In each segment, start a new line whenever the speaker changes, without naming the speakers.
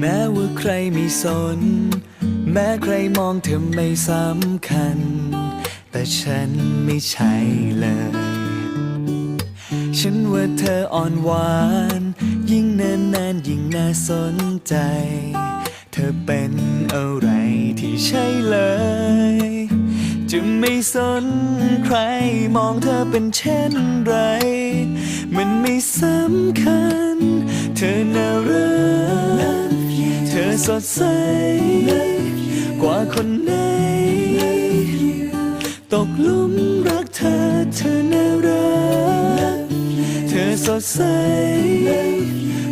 แม้ว่าใครไม่สน แม้ใครมองเธอไม่สำคัญ แต่ฉันไม่ใช่เลย ฉันว่าเธออ่อนหวาน ยิ่งนานนานยิ่งน่าสนใจ เธอเป็นอะไรที่ใช่เลย จะไม่สนใครมองเธอเป็นเช่นไร มันไม่สำคัญ เธอน่ารัก สดใส กว่าคนไหน ตกลุมรักเธอเธอน่ารัก เธอสดใส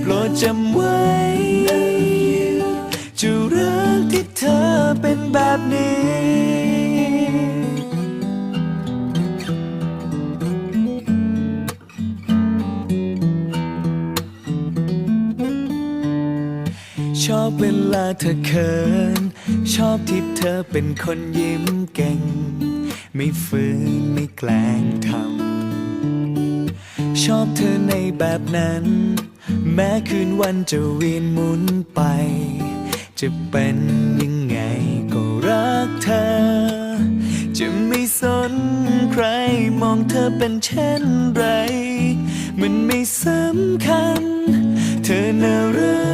โปรดจำไว้ จะรักที่เธอเป็นแบบนี้ ชอบเวลาเธอเขิน ชอบที่เธอเป็นคนยิ้มเก่ง ไม่ฝืนไม่แกล้งทำ ชอบเธอในแบบนั้น แม้คืนวันจะเวียนหมุนไป จะเป็นยังไงก็รักเธอ จะไม่สนใครมองเธอเป็นเช่นไร มันไม่สำคัญ เธอน่ารัก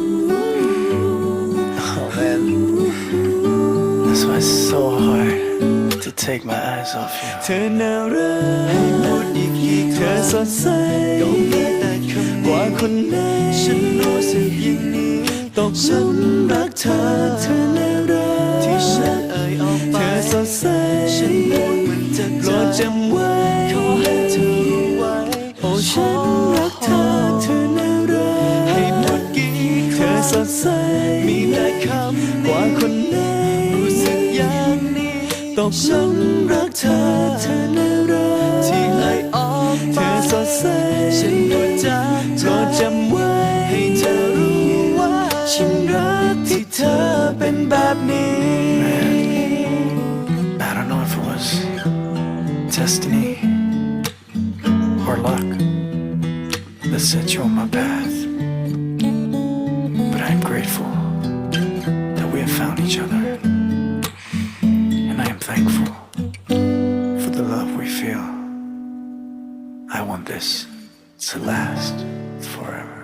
That's why it's so hard to take my eyes off you.
เธอน่ารักให้พูดอีกทีเธอสดใสก็ไม่แต่คำกว่าคนไหนฉันรู้สึกอย่างนี้ตกหลุมรักเธอเธอน่า กว่าคนไหนรู้สึกอย่างนี้ตกหลุมรักเธอเธอน่ารักที่เอ่ยออกไปเธอสดใสฉันรู้จักโปรดจำไว้ให้เธอรู้ว่าฉันรักที่เธอเป็นแบบนี้
I don't know if it was destiny or luck that set you on my path, but I'm grateful each other. And I am thankful for the love we feel. I want this to last forever.